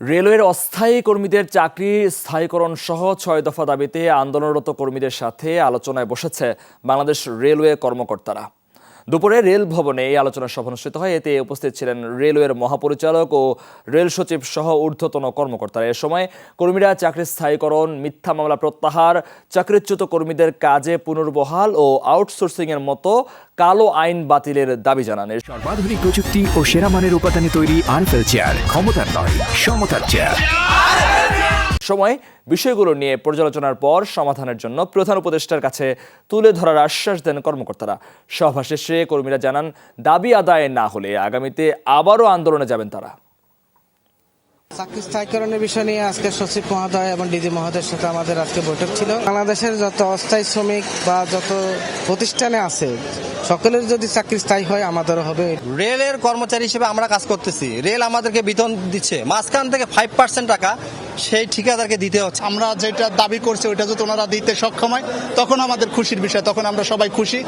রেলওয়ের অস্থায়ী কর্মীদের চাকরি স্থায়ীকরণ সহ ছয় দফা দাবিতে আন্দোলনরত কর্মীদের সাথে আলোচনায় বসেছে বাংলাদেশ রেলওয়ে কর্মকর্তারা। দুপুরে রেল ভবনে এই আলোচনা সভা অনুষ্ঠিত হয়। এতে উপস্থিত ছিলেন রেলওয়ের মহাপরিচালক ও রেল সচিব সহ ঊর্ধ্বতন কর্মকর্তারা। এ সময় কর্মীরা চাকরি স্থায়ীকরণ, মিথ্যা মামলা প্রত্যাহার, চাকরিচ্যুত কর্মীদের কাজে পুনর্বহাল ও আউটসোর্সিংয়ের মতো কালো আইন বাতিলের দাবি জানান। সর্বাধুনিক প্রযুক্তি ও সেরা মানের উপাদানে তৈরি আনফেল চেয়ার, ক্ষমতার নয়, সমতার চেয়ার। সময় বিষয়গুলো নিয়ে পর্যালোচনার পর সমাধানের জন্য প্রধান উপদেষ্টার কাছে তুলে ধরার আশ্বাস দেন কর্মকর্তারা। সভা শেষে কর্মীরা জানান, দাবি আদায় না হলে আগামীতে আবারও আন্দোলনে যাবেন তারা। চাকরি স্থায়ীকরণের বিষয় নিয়ে আজকে সচিব মহোদয় এবং ডিজি মহোদয়ের সাথে আমাদের আজকে বৈঠক ছিল। বাংলাদেশের যত অস্থায়ী শ্রমিক বা যত প্রতিষ্ঠানে আছে সকলের যদি চাকরি স্থায়ী হয় আমাদেরও হবে। রেলের কর্মচারী হিসেবে আমরা কাজ করতেছি। রেল আমাদেরকে বেতন দিচ্ছে। মাঝখান থেকে ফাইভ পার্সেন্ট টাকা সেই ঠিকাদারকে দিতে হচ্ছে। আমরা যেটা দাবি করছি ওইটা যদি ওনারা দিতে সক্ষম হয় তখন আমাদের খুশির বিষয় তখন আমরা সবাই খুশি।